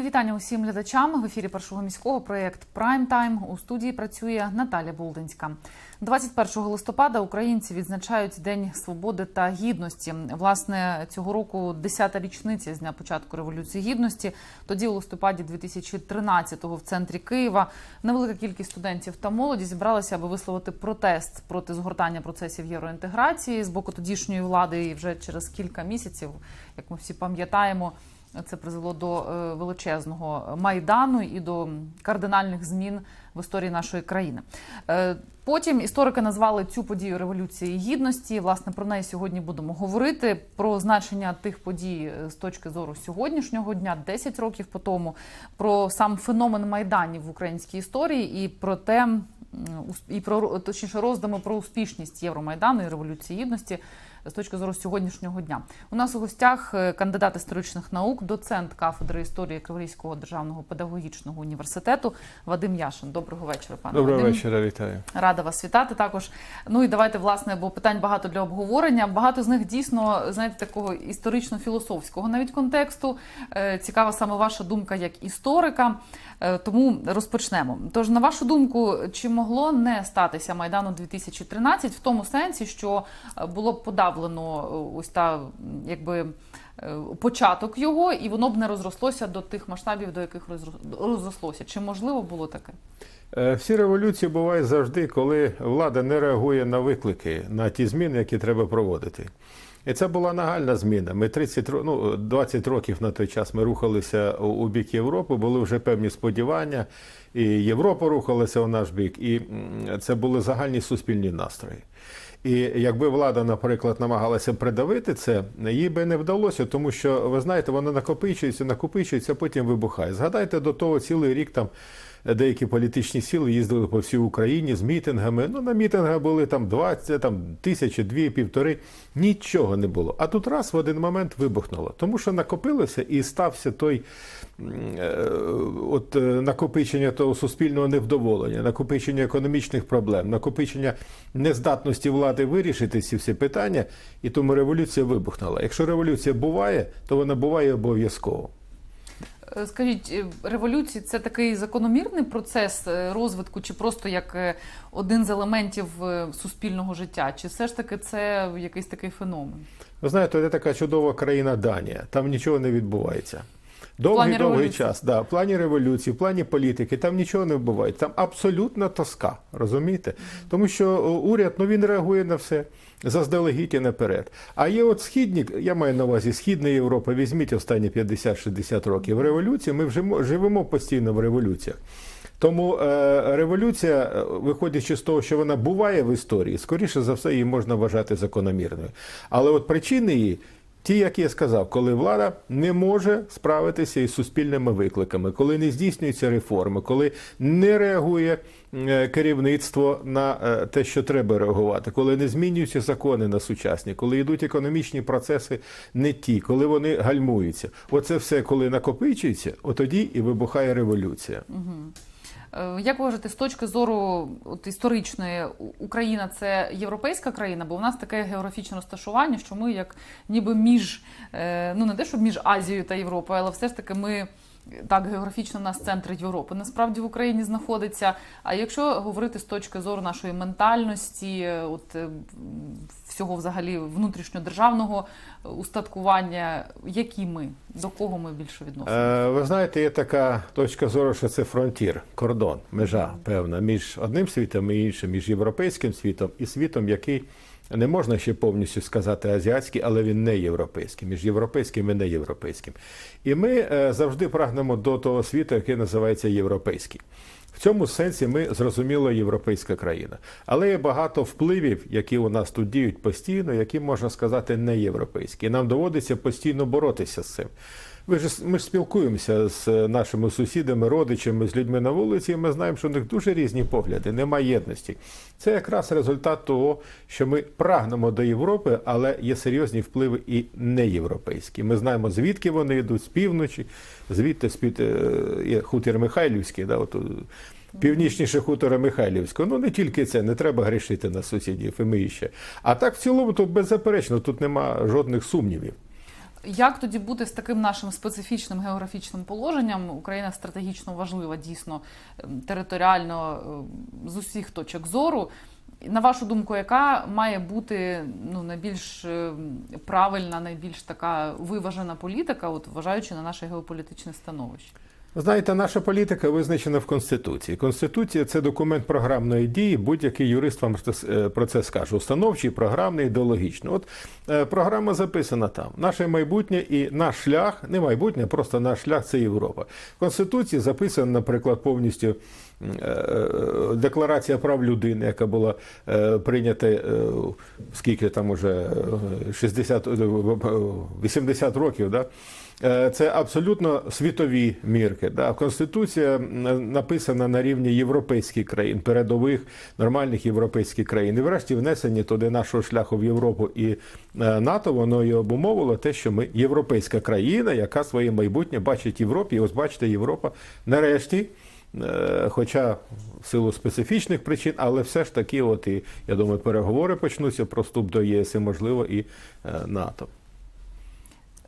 Мої вітання усім глядачам в ефірі першого міського проєкт Прайм Тайм. У студії працює Наталя Болдинська. 21 листопада українці відзначають День свободи та гідності. Власне, цього року 10-та річниця з дня початку революції гідності. Тоді, у листопаді 2013-го в центрі Києва, невелика кількість студентів та молоді зібралися, аби висловити протест проти згортання процесів євроінтеграції з боку тодішньої влади. І вже через кілька місяців, як ми всі пам'ятаємо. Це призвело до е, величезного майдану і до кардинальних змін в історії нашої країни. Е, Потім історики назвали цю подію революції гідності. Власне про неї сьогодні будемо говорити про значення тих подій е, з точки зору сьогоднішнього дня, 10 років по тому, про сам феномен майданів в українській історії і про те, і про точніше роздуми про успішність Євромайдану і революції гідності з точки зору сьогоднішнього дня. У нас у гостях е, кандидат історичних наук, доцент кафедри історії Криворізького державного педагогічного університету Вадим Яшин. Доброго вечора, пане Доброго Вадим. вечора, вітаю. Рада вас вітати також. Ну і давайте, власне, бо питань багато для обговорення. Багато з них дійсно, знаєте, такого історично-філософського навіть контексту. Е, Цікава саме ваша думка як історика. Е, Тому розпочнемо. Тож, на вашу думку, чи могло не статися Майдану 2013 в тому сенсі, що було б подавлено е, ось та якби. е, Початок його, і воно б не розрослося до тих масштабів, до яких розро- розрослося. Чи можливо було таке? Е, Всі революції бувають завжди, коли влада не реагує на виклики, на ті зміни, які треба проводити. І це була нагальна зміна. Ми 30, ро- ну, 20 років на той час ми рухалися у бік Європи, були вже певні сподівання, і Європа рухалася у наш бік, і це були загальні суспільні настрої. І якби влада, наприклад, намагалася придавити це, їй би не вдалося, тому що ви знаєте, воно накопичується, накопичується, потім вибухає. Згадайте до того цілий рік там. Деякі політичні сили їздили по всій Україні з мітингами. Ну на мітингах були там 20, там тисячі, дві, півтори. Нічого не було. А тут раз в один момент вибухнуло, тому що накопилося і стався той е, от е, накопичення того суспільного невдоволення, накопичення економічних проблем, накопичення нездатності влади вирішити ці всі питання, і тому революція вибухнула. Якщо революція буває, то вона буває обов'язково. Е, Скажіть, е, революції це такий закономірний процес е, розвитку, чи просто як один з елементів суспільного життя? Чи все ж таки це якийсь такий феномен? Ви знаєте, це така чудова країна Данія. Там нічого не відбувається. Довгий довгий час, да, в плані революції, в плані політики, там нічого не відбувається. Там абсолютна тоска, розумієте? Тому що уряд ну він реагує на все заздалегідь і наперед. А є от східні, я маю на увазі Східна Європа, візьміть останні 50-60 років революції. Ми вже живемо постійно в революціях. Тому е, революція, е, виходячи з того, що вона буває в історії, скоріше за все, її можна вважати закономірною. Але от причини її. Ті, як я сказав, коли влада не може справитися із суспільними викликами, коли не здійснюються реформи, коли не реагує е, керівництво на е, те, що треба реагувати, коли не змінюються закони на сучасні, коли йдуть економічні процеси не ті, коли вони гальмуються. Оце все, коли накопичується, отоді і вибухає революція. Е, Як ви вважаєте, з точки зору от, історичної Україна це європейська країна, бо в нас таке географічне розташування, що ми як ніби між е, ну не те, що між Азією та Європою, але все ж таки ми. Так, географічно в нас центр Європи насправді в Україні знаходиться. А якщо говорити з точки зору нашої ментальності, е, от е, всього взагалі внутрішньодержавного устаткування, які ми до кого ми більше відносимо? Е, ви знаєте, є така точка зору, що це фронтір, кордон, межа певна між одним світом і іншим, між європейським світом і світом, який не можна ще повністю сказати азіатський, але він не європейський, між європейським і не європейським. І ми е, завжди прагнемо до того світу, який називається європейський. В цьому сенсі ми зрозуміло європейська країна. Але є багато впливів, які у нас тут діють постійно, які можна сказати не європейські. І нам доводиться постійно боротися з цим. Ви ж ми ж спілкуємося з нашими сусідами, родичами, з людьми на вулиці. і Ми знаємо, що у них дуже різні погляди, немає єдності. Це якраз результат того, що ми прагнемо до Європи, але є серйозні впливи і неєвропейські. Ми знаємо, звідки вони йдуть з півночі, звідти з під е, хутір Михайлівський, да, от, е, Північніше хутора Михайлівського. Ну не тільки це, не треба грішити на сусідів і ми іще. А так в цілому, то беззаперечно, тут нема жодних сумнівів. Як тоді бути з таким нашим специфічним географічним положенням? Україна стратегічно важлива, дійсно ем, територіально е, з усіх точок зору. На вашу думку, яка має бути ну найбільш е, правильна, найбільш така виважена політика, от вважаючи на наше геополітичне становище? Знаєте, наша політика визначена в Конституції. Конституція це документ програмної дії. Будь-який юрист вам е, про це скаже. Установчий, програмний, ідеологічний. От е, програма записана там. Наше майбутнє і наш шлях, не майбутнє, просто наш шлях це Європа. В Конституції записано, наприклад, повністю е, е, декларація прав людини, яка була е, прийнята е, скільки там уже е, 60, е, 80 років. Да? Е, Це абсолютно світові мірки. Да? Конституція написана на рівні європейських країн, передових нормальних європейських країн. І врешті внесені туди нашого шляху в Європу і е, НАТО, воно і обумовило те, що ми європейська країна, яка своє майбутнє бачить Європі. І ось бачите, Європа нарешті. е, Хоча в силу специфічних причин, але все ж таки, от і я думаю, переговори почнуться про вступ до ЄС і можливо і НАТО.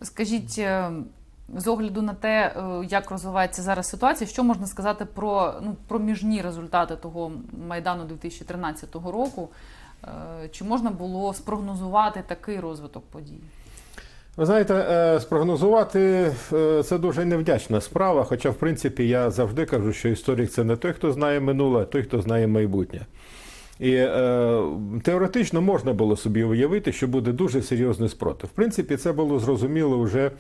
Скажіть, е, з огляду на те, е, як розвивається зараз ситуація, що можна сказати про ну проміжні результати того майдану 2013 року? Е, Чи можна було спрогнозувати такий розвиток подій? Ви знаєте, спрогнозувати це дуже невдячна справа. Хоча, в принципі, я завжди кажу, що історик це не той, хто знає минуле, а той, хто знає майбутнє. І е, теоретично можна було собі уявити, що буде дуже серйозний спротив. В принципі, це було зрозуміло вже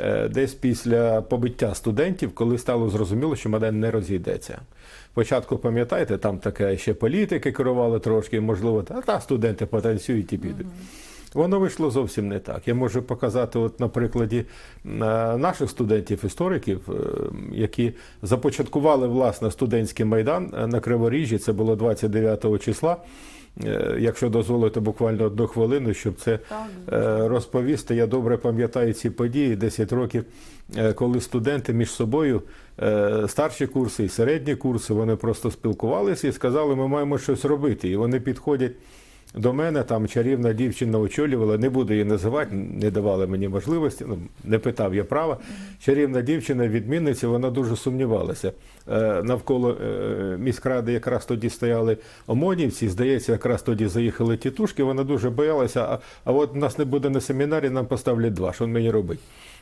е, десь після побиття студентів, коли стало зрозуміло, що Майдан не розійдеться. Спочатку, пам'ятаєте, там таке ще політики керували трошки, можливо, та, та студенти потанцюють і підуть. Воно вийшло зовсім не так. Я можу показати, от на прикладі е, наших студентів-істориків, е, які започаткували власне студентський майдан е, на Криворіжжі. Це було 29 числа. Якщо дозволите буквально одну хвилину, щоб це розповісти. Я добре пам'ятаю ці події 10 років, коли студенти між собою, старші курси і середні курси, вони просто спілкувалися і сказали, ми маємо щось робити. І вони підходять. До мене там чарівна дівчина очолювала, не буду її називати, не давали мені можливості, ну, не питав я права. Чарівна дівчина, відмінниця, вона дуже сумнівалася. Е, навколо е, міськради якраз тоді стояли ОМОНівці, здається, якраз тоді заїхали тітушки, вона дуже боялася, а, а от нас не буде на семінарі, нам поставлять два. Що мені робить?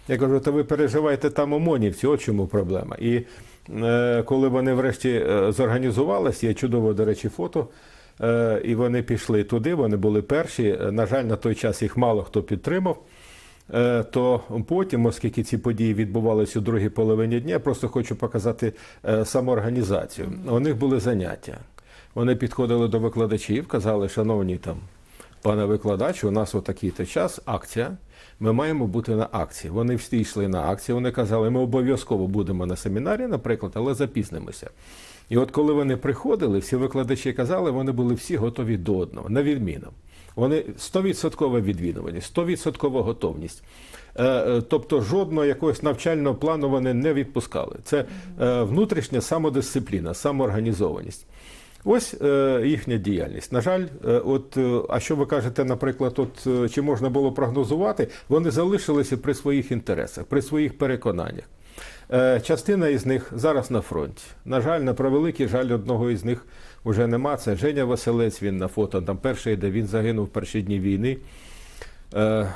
Я кажу, та ви переживаєте там ОМОНівці, от чому проблема. І е, коли вони врешті зорганізувалися, є чудове, до речі, фото. Е, І вони пішли туди, вони були перші. Е, На жаль, на той час їх мало хто підтримав. Е, То потім, оскільки ці події відбувалися у другій половині дня, я просто хочу показати самоорганізацію. У них були заняття. Вони підходили до викладачів, казали, шановні там, пане викладачу, у нас отакий-то час, акція. Ми маємо бути на акції. Вони всі йшли на акції. Вони казали, ми обов'язково будемо на семінарі, наприклад, але запізнимося. І от коли вони приходили, всі викладачі казали, вони були всі готові до одного, на відміну. Вони 100% відвідувані, 100% готовність. Е, е, Тобто жодного якогось навчального плану вони не відпускали. Це е, внутрішня самодисципліна, самоорганізованість. Ось їхня діяльність. На жаль, от а що ви кажете, наприклад, от чи можна було прогнозувати? Вони залишилися при своїх інтересах, при своїх переконаннях. Е, Частина із них зараз на фронті. На жаль, на превеликий жаль, одного із них вже нема. Це Женя Василець. Він на фото там перший, де він загинув в перші дні війни. Е,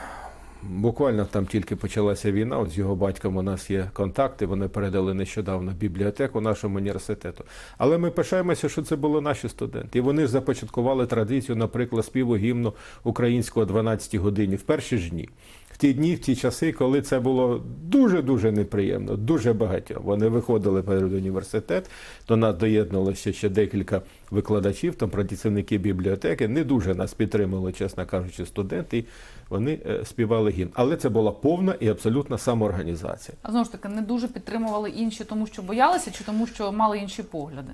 Буквально там тільки почалася війна. От з його батьком у нас є контакти. Вони передали нещодавно бібліотеку нашому університету. Але ми пишаємося, що це були наші студенти. І вони ж започаткували традицію, наприклад, співу гімну українського 12 годині в перші ж дні. В ті дні, в ті часи, коли це було дуже дуже неприємно, дуже багатьом. Вони виходили перед університет. До нас доєднувалося ще декілька викладачів, там працівники бібліотеки. Не дуже нас підтримали, чесно кажучи, студенти. І вони е, співали гімн. Але це була повна і абсолютна самоорганізація. А знову ж таки, не дуже підтримували інші, тому що боялися, чи тому, що мали інші погляди.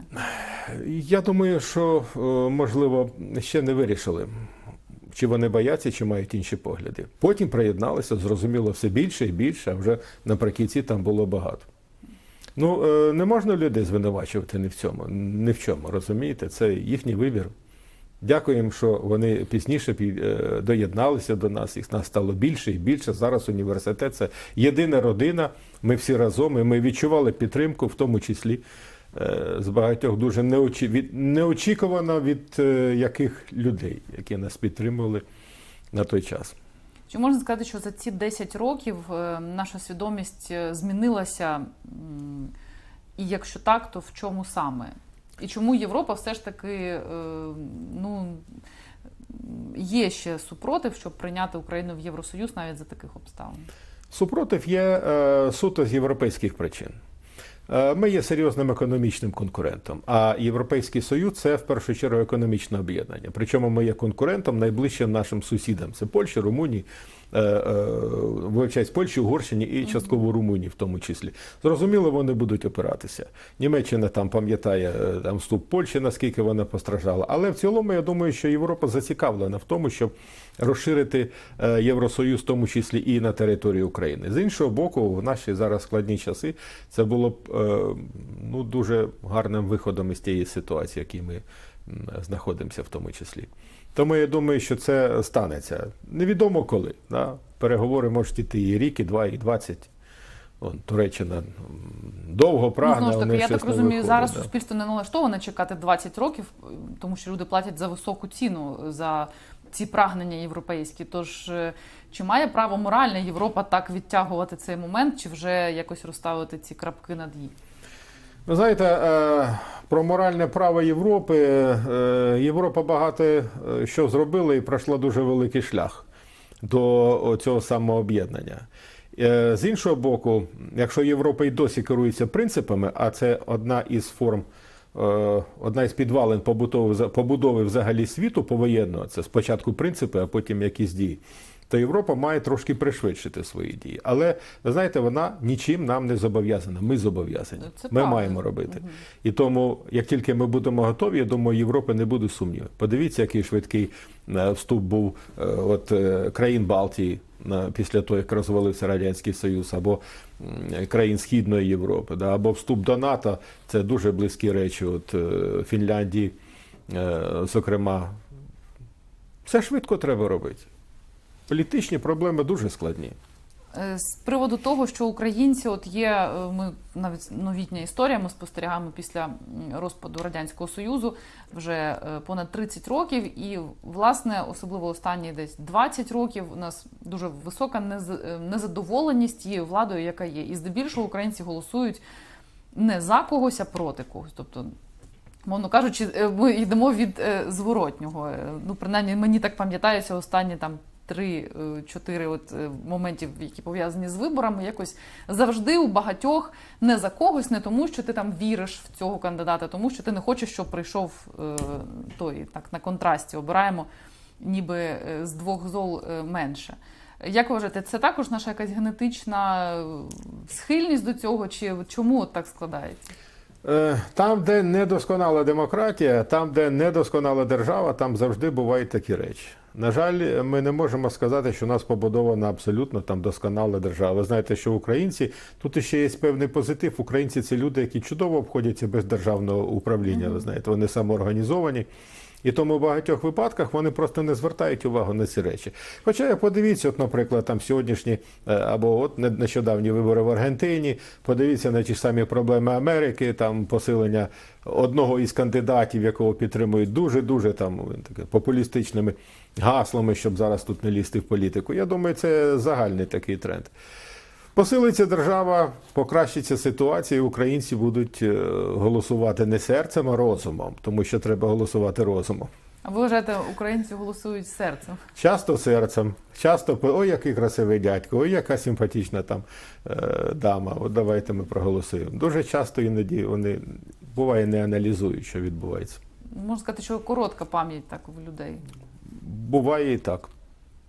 Я думаю, що е, можливо ще не вирішили. Чи вони бояться, чи мають інші погляди. Потім приєдналися, зрозуміло, все більше і більше, а вже наприкінці там було багато. Ну, е, не можна людей звинувачувати ні в цьому, ні в чому, розумієте? Це їхній вибір. Дякуємо, що вони пізніше пі- е, доєдналися до нас. Їх нас стало більше і більше. Зараз університет це єдина родина. Ми всі разом. І ми відчували підтримку, в тому числі з багатьох дуже неочі... від... неочікувано від е, яких людей, які нас підтримували на той час. Чи можна сказати, що за ці 10 років е, наша свідомість е, змінилася? І якщо так, то в чому саме? І чому Європа все ж таки е, ну, є ще супротив, щоб прийняти Україну в Євросоюз навіть за таких обставин? Супротив є е, суто з європейських причин. Е, Ми є серйозним економічним конкурентом, а Європейський Союз це в першу чергу економічне об'єднання. Причому ми є конкурентом найближчим нашим сусідам. Це Польща, Румунія, вивчають Польщі, Угорщині і частково Румунії в тому числі. Зрозуміло, вони будуть опиратися. Німеччина там пам'ятає е, там вступ Польщі, наскільки вона постраждала. Але в цілому я думаю, що Європа зацікавлена в тому, щоб розширити е, Євросоюз, в тому числі і на території України. З іншого боку, в наші зараз складні часи це було б е, ну, дуже гарним виходом із тієї ситуації, в якій ми знаходимося в тому числі. Тому я думаю, що це станеться. Невідомо коли. Да? Переговори можуть йти і рік, і два, і двадцять. Туреччина довго Ну, прагне, знову ж таки, я так розумію, виходить, зараз да. суспільство не налаштоване чекати 20 років, тому що люди платять за високу ціну за ці прагнення європейські. Тож е, чи має право моральне Європа так відтягувати цей момент, чи вже якось розставити ці крапки над «і»? Ви знаєте, е, про моральне право Європи. е, Європа багато е, що зробила і пройшла дуже великий шлях до цього самооб'єднання. Е, З іншого боку, якщо Європа й досі керується принципами, а це одна із форм, одна із підвалин побудови взагалі світу повоєнного, це спочатку принципи, а потім якісь дії. То Європа має трошки пришвидшити свої дії. Але ви знаєте, вона нічим нам не зобов'язана. Ми зобов'язані. Це Ми правда. маємо робити. І тому, як тільки ми будемо готові, я думаю, Європи не буде сумнівів. Подивіться, який швидкий е, вступ був е, от, е, країн Балтії після того, як розвалився Радянський Союз, або країн Східної Європи, да, або вступ до НАТО це дуже близькі речі. От Фінляндії, зокрема, все швидко треба робити. Політичні проблеми дуже складні. Е, З приводу того, що українці, от є е, ми навіть новітня історія, ми спостерігаємо після розпаду радянського союзу вже е, понад 30 років, і власне, особливо останні десь 20 років, у нас дуже висока нез- незадоволеність тією владою, яка є. І здебільшого українці голосують не за когось, а проти когось. Тобто, мовно кажучи, ми йдемо від зворотнього. Ну, принаймні, мені так пам'ятається останні там. Три-чотири от е, моментів, які пов'язані з виборами, якось завжди у багатьох не за когось, не тому, що ти там віриш в цього кандидата, тому що ти не хочеш, щоб прийшов е, той так на контрасті. Обираємо ніби е, з двох зол е, менше. Як ви вважаєте, це також наша якась генетична е, схильність до цього, чи чому так складається? Е, Там, де недосконала демократія, там, де недосконала держава, там завжди бувають такі речі. На жаль, ми не можемо сказати, що у нас побудована абсолютно там досконала держава. Ви знаєте, що українці тут ще є певний позитив. Українці це люди, які чудово обходяться без державного управління. Ви знаєте, вони самоорганізовані. І тому в багатьох випадках вони просто не звертають увагу на ці речі. Хоча подивіться, от, наприклад, там сьогоднішні е, або от нещодавні вибори в Аргентині, подивіться на ті ж самі проблеми Америки, там посилення одного із кандидатів, якого підтримують дуже дуже там він таке популістичними гаслами, щоб зараз тут не лізти в політику. Я думаю, це загальний такий тренд. Посилиться держава, покращиться ситуація, і українці будуть е, голосувати не серцем, а розумом, тому що треба голосувати розумом. А ви вважаєте, українці голосують серцем? Часто серцем, часто ой, який красивий дядько, ой, яка симпатична там е, дама. От давайте ми проголосуємо. Дуже часто іноді вони буває не аналізують, що відбувається. Можна сказати, що коротка пам'ять так у людей. Буває і так.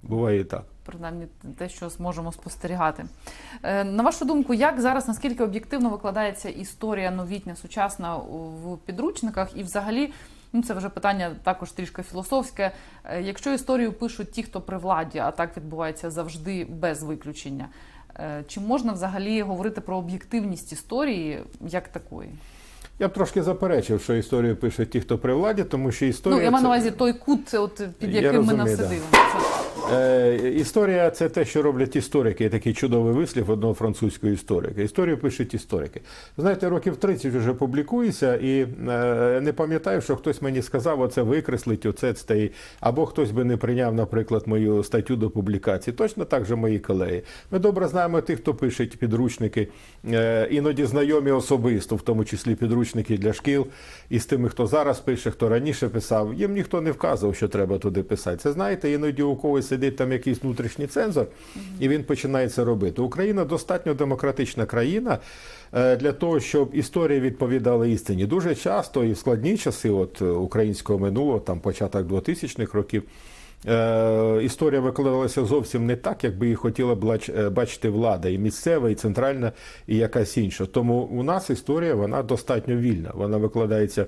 Буває і так. принаймні те, що зможемо спостерігати. Е, На вашу думку, як зараз наскільки об'єктивно викладається історія новітня, сучасна в підручниках, і взагалі, ну це вже питання також трішки філософське. Е, Якщо історію пишуть ті, хто при владі, а так відбувається завжди без виключення, е, чи можна взагалі говорити про об'єктивність історії як такої? Я б трошки заперечив, що історію пишуть ті, хто при владі, тому що історія. Ну, я маю на увазі той кут, от під яким ми розумію, все да. дивимося. Е, історія це те, що роблять історики. Такий чудовий вислів одного французького історика. Історію пишуть історики. Знаєте, років 30 вже публікується, і е, не пам'ятаю, що хтось мені сказав, оце викреслить, оце це. Або хтось би не прийняв, наприклад, мою статтю до публікації. Точно так же мої колеги. Ми добре знаємо тих, хто пише підручники, е, іноді знайомі особисто, в тому числі підручники для шкіл, і з тими, хто зараз пише, хто раніше писав. Їм ніхто не вказував, що треба туди писати. Це знаєте, іноді у когось сидить там якийсь внутрішній цензор, і він починає це робити. Україна достатньо демократична країна е, для того, щоб історія відповідала істині. Дуже часто і в складні часи, от е, українського минулого, там початок 2000-х років. Е, історія викладалася зовсім не так, як би її хотіла бачити влада, і місцева, і центральна, і якась інша. Тому у нас історія вона достатньо вільна, вона викладається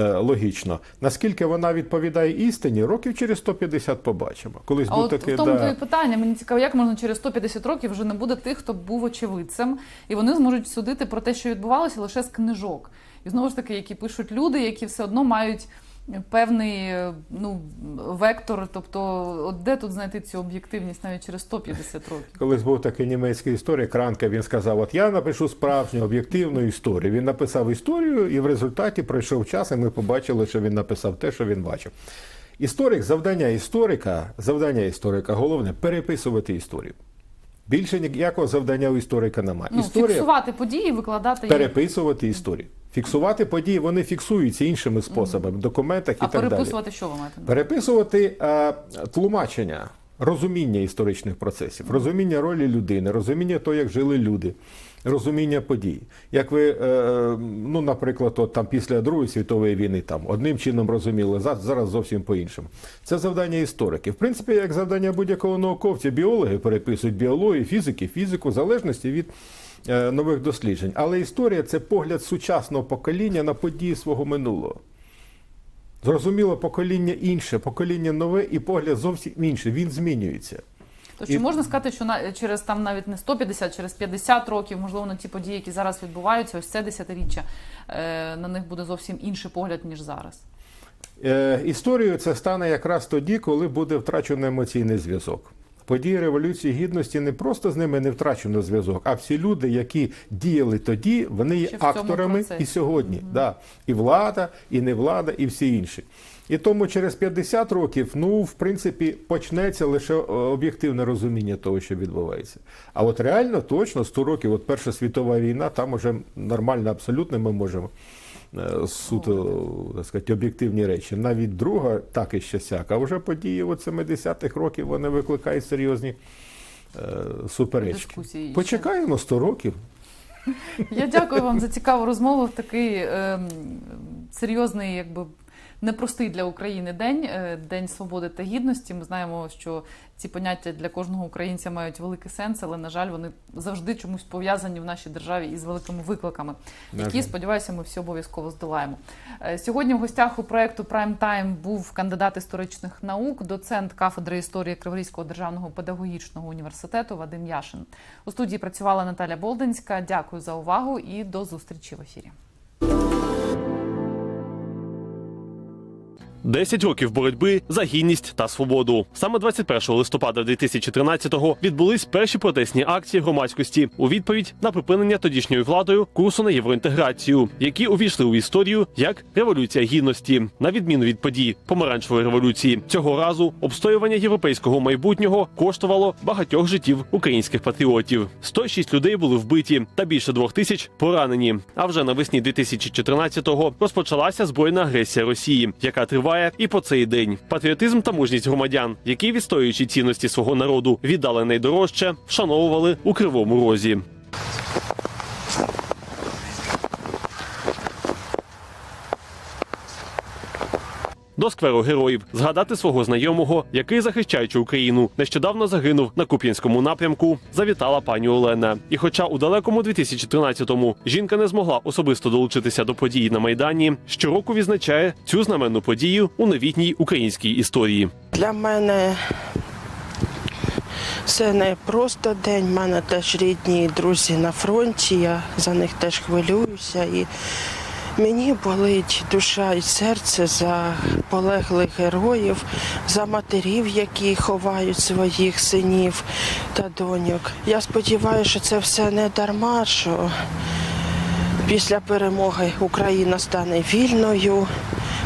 логічно. Наскільки вона відповідає істині, років через 150 побачимо. Колись А був от такий в тому да, питання. Мені цікаво, як можна через 150 років вже не буде тих, хто був очевидцем, і вони зможуть судити про те, що відбувалося лише з книжок. І знову ж таки, які пишуть люди, які все одно мають певний е, ну, вектор. Тобто, от де тут знайти цю об'єктивність навіть через 150 років? Колись був такий німецький історик Ранке, він сказав: От я напишу справжню об'єктивну історію. Він написав історію, і в результаті пройшов час, і ми побачили, що він написав те, що він бачив. Історик, завдання історика, завдання історика головне переписувати історію. Більше ніякого завдання у історика немає. Ну, Історія фіксувати події, викладати їх. переписувати історію. Фіксувати події, вони фіксуються іншими способами, в документах і А так далі. переписувати що ви маєте? Переписувати е, тлумачення, розуміння історичних процесів, розуміння ролі людини, розуміння того, як жили люди, розуміння подій. Як ви, е, ну, наприклад, от, там, після Другої світової війни там, одним чином розуміли, зараз зовсім по-іншому. Це завдання істориків. В принципі, як завдання будь-якого науковця, біологи переписують біологію, фізики, фізику, в залежності від е, нових досліджень. Але історія це погляд сучасного покоління на події свого минулого. Зрозуміло, покоління інше, покоління нове і погляд зовсім інший. Він змінюється. То чи І- можна сказати, що на через там навіть не 150, через 50 років, можливо, на ті події, які зараз відбуваються, ось це десятиріччя, е, на них буде зовсім інший погляд ніж зараз. Е, історією це стане якраз тоді, коли буде втрачено емоційний зв'язок. Події Революції Гідності не просто з ними не втрачено зв'язок, а всі люди, які діяли тоді, вони є акторами і сьогодні. Да. І влада, і невлада, і всі інші. І тому через 50 років, ну, в принципі, почнеться лише е, об'єктивне розуміння того, що відбувається. А от реально, точно, 100 років, от Перша світова війна, там уже нормально, абсолютно ми можемо суто, так сказати, об'єктивні речі. Навіть друга так і ще сяк. А вже події от 70-х років вони викликають серйозні е, суперечки. Дискусії. Почекаємо 100 років. Я дякую вам за цікаву розмову в такий е, серйозний, якби. Непростий для України день, е, День свободи та гідності. Ми знаємо, що ці поняття для кожного українця мають великий сенс, але на жаль, вони завжди чомусь пов'язані в нашій державі із великими викликами, які сподіваюся, ми всі обов'язково здолаємо. Е, Сьогодні в гостях у проекту Prime Time був кандидат історичних наук, доцент кафедри історії Криворізького державного педагогічного університету Вадим Яшин. У студії працювала Наталя Болдинська. Дякую за увагу і до зустрічі в ефірі. 10 років боротьби за гідність та свободу. Саме 21 листопада 2013-го відбулись перші протестні акції громадськості у відповідь на припинення тодішньою владою курсу на євроінтеграцію, які увійшли у історію як революція гідності, на відміну від подій помаранчевої революції. Цього разу обстоювання європейського майбутнього коштувало багатьох життів українських патріотів. 106 людей були вбиті та більше двох тисяч поранені. А вже навесні 2014-го розпочалася збройна агресія Росії, яка триває і по цей день. Патріотизм та мужність громадян, які відстоюючи цінності свого народу, віддали найдорожче, вшановували у кривому розі. До скверу героїв згадати свого знайомого, який, захищаючи Україну, нещодавно загинув на Куп'янському напрямку. Завітала пані Олена. І, хоча у далекому 2013-му жінка не змогла особисто долучитися до події на майдані, щороку відзначає цю знаменну подію у новітній українській історії. Для мене це не просто день. У мене теж рідні друзі на фронті. Я за них теж хвилююся. І Мені болить душа і серце за полеглих героїв, за матерів, які ховають своїх синів та доньок. Я сподіваюся, що це все не дарма, що після перемоги Україна стане вільною,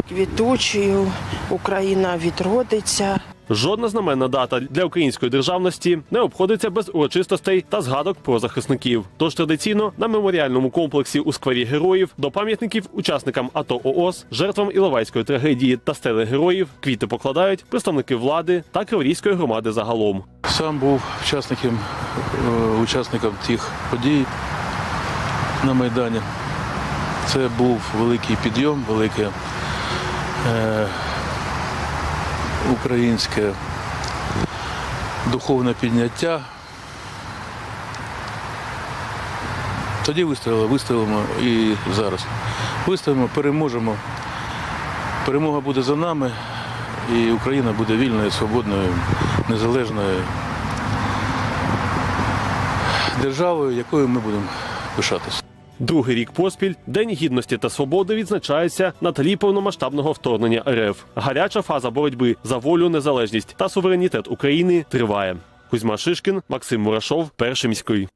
квітучою, Україна відродиться. Жодна знаменна дата для української державності не обходиться без урочистостей та згадок про захисників. Тож традиційно на меморіальному комплексі у сквері героїв до пам'ятників учасникам АТО ООС, жертвам Іловайської трагедії та стели героїв квіти покладають представники влади та криворізької громади загалом. Сам був учасником, е, учасником тих подій на Майдані. Це був великий підйом, велике е, українське духовне підняття. Тоді вистояли, вистоїмо і зараз. Вистоїмо, переможемо. Перемога буде за нами, і Україна буде вільною, свободною, незалежною державою, якою ми будемо пишатися. Другий рік поспіль День гідності та свободи відзначається на тлі повномасштабного вторгнення РФ. Гаряча фаза боротьби за волю, незалежність та суверенітет України триває. Кузьма Шишкін, Максим Мурашов, перший міський.